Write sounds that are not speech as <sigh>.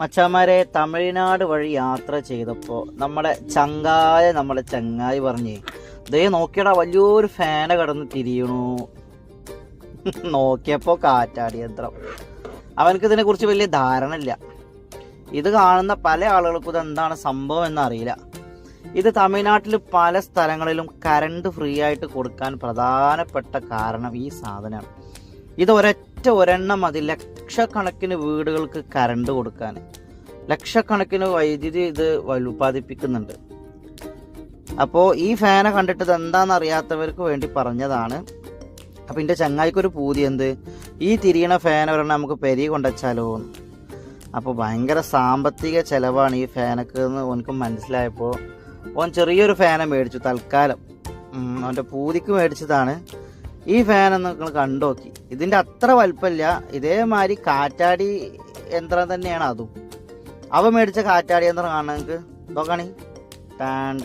മച്ചാമാരെ തമിഴ്നാട് വഴി യാത്ര ചെയ്തപ്പോൾ നമ്മുടെ ചങ്കായ നമ്മുടെ ചങ്ങായി പറഞ്ഞേ ദേ നോക്കിയടാ വലിയൊരു ഫാന കടന്ന് തിരിയണു. <laughs> നോക്കിയപ്പോൾ കാറ്റാടി യന്ത്രം. അവനക്ക് ഇതിനെ കുറിച്ച് വലിയ ധാരണ ഇല്ല ഇത് കാണുന്ന പല ആളുകൾക്കും ഇതെന്താണ് സംഭവം എന്നറിയില്ല. ഇത് തമിഴ്നാട്ടിൽ പല സ്ഥലങ്ങളിലും കറണ്ട് ഫ്രീ ആയിട്ട് കൊടുക്കാൻ പ്രധാനപ്പെട്ട കാരണം ഈ സാധനമാണ്. ഇത് ഒരൊറ്റ ഒരെണ്ണം മതി. ലക്ഷക്കണക്കിന് വീടുകൾക്ക് കറണ്ട് കൊടുക്കാൻ ലക്ഷക്കണക്കിന് വൈദ്യുതി ഇത് ഉൽപ്പാദിപ്പിക്കുന്നുണ്ട് അപ്പോൾ ഈ ഫാനെ കണ്ടിട്ട് ഇത് എന്താണെന്ന് അറിയാത്തവർക്ക് വേണ്ടി പറഞ്ഞതാണ്. അപ്പം എന്റെ ചങ്ങായിക്കൊരു പൂതി എന്ത്? ഈ തിരിയണ ഫാൻ ഒരെണ്ണം നമുക്ക് പെരി കൊണ്ടുവച്ചാലോ അപ്പോൾ ഭയങ്കര സാമ്പത്തിക ചിലവാണ് ഈ ഫാനൊക്കെ എന്ന് ഓനക്ക് മനസ്സിലായപ്പോൾ ഓൻ ചെറിയൊരു ഫാനെ മേടിച്ചു തൽക്കാലം. അവന്റെ പൂതിക്ക് മേടിച്ചതാണ്. ഈ ഫാൻ ഒന്ന് നിങ്ങൾ കണ്ടു നോക്കി. ഇതിന്റെ അത്ര വലുപ്പമില്ല. ഇതേമാതിരി കാറ്റാടി യന്ത്രം തന്നെയാണ് അതും. അവ മേടിച്ച കാറ്റാടി യന്ത്രം കാണാൻ നിങ്ങൾക്ക്? നോക്കണേ ടാൻ.